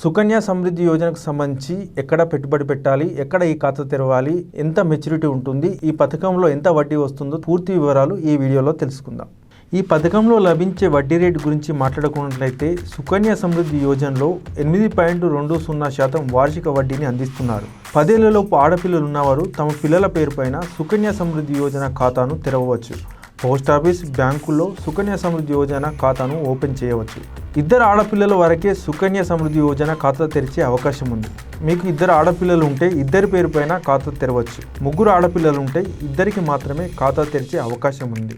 సుకన్య సమృద్ధి యోజనకు సంబంధించి ఎక్కడ పెట్టుబడి పెట్టాలి ఎక్కడ ఈ ఖాతా తెరవాలి ఎంత మెచ్యూరిటీ ఉంటుంది ఈ పథకంలో ఎంత వడ్డీ వస్తుందో పూర్తి వివరాలు ఈ వీడియోలో తెలుసుకుందాం. ఈ పథకంలో లభించే వడ్డీ రేటు గురించి మాట్లాడుకున్నట్లయితే సుకన్య సమృద్ధి యోజనలో ఎనిమిది పాయింట్ రెండు సున్నా శాతం వార్షిక వడ్డీని అందిస్తున్నారు. పదేళ్ళలోపు ఆడపిల్లలు ఉన్నవారు తమ పిల్లల పేరుపైన సుకన్య సమృద్ధి యోజన ఖాతాను తెరవవచ్చు. పోస్ట్ ఆఫీస్ బ్యాంకుల్లో సుకన్య సమృద్ధి యోజన ఖాతాను ఓపెన్ చేయవచ్చు. ఇద్దరు ఆడపిల్లల వరకే సుకన్య సమృద్ధి యోజన ఖాతా తెరిచే అవకాశం ఉంది. మీకు ఇద్దరు ఆడపిల్లలు ఉంటే ఇద్దరి పేరుపైన ఖాతా తెరవచ్చు. ముగ్గురు ఆడపిల్లలు ఉంటే ఇద్దరికి మాత్రమే ఖాతా తెరిచే అవకాశం ఉంది.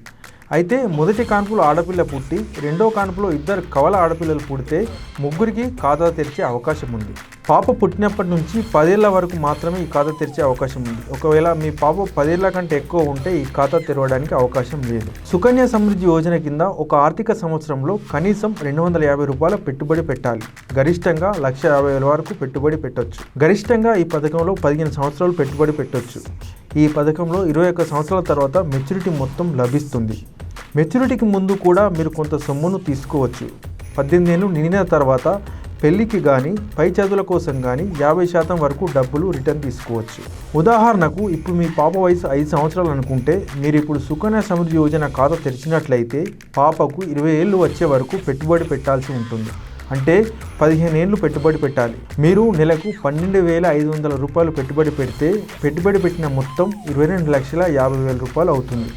అయితే మొదటి కాన్పులో ఆడపిల్ల పుట్టి రెండో కాన్పులో ఇద్దరు కవల ఆడపిల్లలు పుడితే ముగ్గురికి ఖాతా తెరిచే అవకాశం ఉంది. పాప పుట్టినప్పటి నుంచి పదేళ్ళ వరకు మాత్రమే ఈ ఖాతా తెరిచే అవకాశం ఉంది. ఒకవేళ మీ పాప పదేళ్ళ కంటే ఎక్కువ ఉంటే ఈ ఖాతా తెరవడానికి అవకాశం లేదు. సుకన్య సమృద్ధి యోజన కింద ఒక ఆర్థిక సంవత్సరంలో కనీసం రెండు వందల యాభై రూపాయల పెట్టుబడి పెట్టాలి. గరిష్టంగా లక్ష యాభై వేల వరకు పెట్టుబడి పెట్టవచ్చు గరిష్టంగా ఈ పథకంలో పదిహేను సంవత్సరాలు పెట్టుబడి పెట్టవచ్చు ఈ పథకంలో ఇరవై ఒక్క సంవత్సరాల తర్వాత మెచ్యూరిటీ మొత్తం లభిస్తుంది. మెచ్యూరిటీకి ముందు కూడా మీరు కొంత సొమ్మును తీసుకోవచ్చు. పద్దెనిమిది ఏళ్ళు నిండిన తర్వాత పెళ్ళికి కానీ పై చదువుల కోసం కానీ యాభై శాతం వరకు డబ్బులు రిటర్న్ తీసుకోవచ్చు. ఉదాహరణకు ఇప్పుడు మీ పాప వయసు ఐదు సంవత్సరాలు అనుకుంటే మీరు ఇప్పుడు సుకన్య సమృద్ధి యోజన ఖాతా తెరిచినట్లయితే పాపకు ఇరవై ఏళ్ళు వచ్చే వరకు పెట్టుబడి పెట్టాల్సి ఉంటుంది. అంటే పదిహేను ఏళ్ళు పెట్టుబడి పెట్టాలి. మీరు నెలకు పన్నెండు వేల ఐదు వందల రూపాయలు పెట్టుబడి పెడితే పెట్టుబడి పెట్టిన మొత్తం ఇరవై రెండు లక్షల యాభై వేల రూపాయలు అవుతుంది.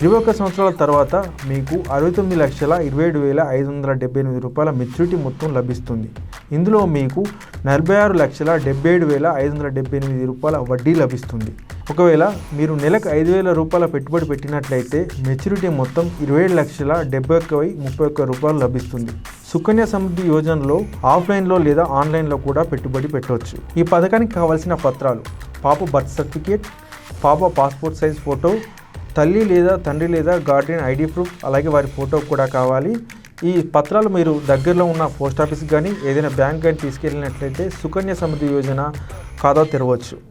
ఇరవై ఒక్క సంవత్సరాల తర్వాత మీకు అరవై తొమ్మిది లక్షల ఇరవై ఏడు వేల ఐదు వందల డెబ్బై ఎనిమిది రూపాయల మెచ్యూరిటీ మొత్తం లభిస్తుంది. ఇందులో మీకు నలభై ఆరు లక్షల డెబ్బై ఏడు వేల ఐదు వందల డెబ్బై ఎనిమిది రూపాయల వడ్డీ లభిస్తుంది. ఒకవేళ మీరు నెలకు ఐదు వేల రూపాయల పెట్టుబడి పెట్టినట్లయితే మెచ్యూరిటీ మొత్తం ఇరవై ఏడు లక్షల డెబ్బై ఒక్క వై ముప్పై ఒక్క రూపాయలు లభిస్తుంది. సుకన్య సమృద్ధి యోజనలో ఆఫ్లైన్లో లేదా ఆన్లైన్లో కూడా పెట్టుబడి పెట్టవచ్చు. ఈ పథకానికి కావాల్సిన పత్రాలు పాప బర్త్ సర్టిఫికేట్ పాప పాస్పోర్ట్ సైజ్ ఫోటో తల్లి లేదా తండ్రి లేదా గార్డియన్ ఐడి ప్రూఫ్ అలాగే వారి ఫోటో కూడా కావాలి. ఈ పత్రాలు మీరు దగ్గరలో ఉన్న పోస్ట్ ఆఫీస్కి కానీ ఏదైనా బ్యాంక్ కానీ తీసుకెళ్ళినట్లయితే సుకన్య సమృద్ధి యోజన ఖాతా తెరవచ్చు.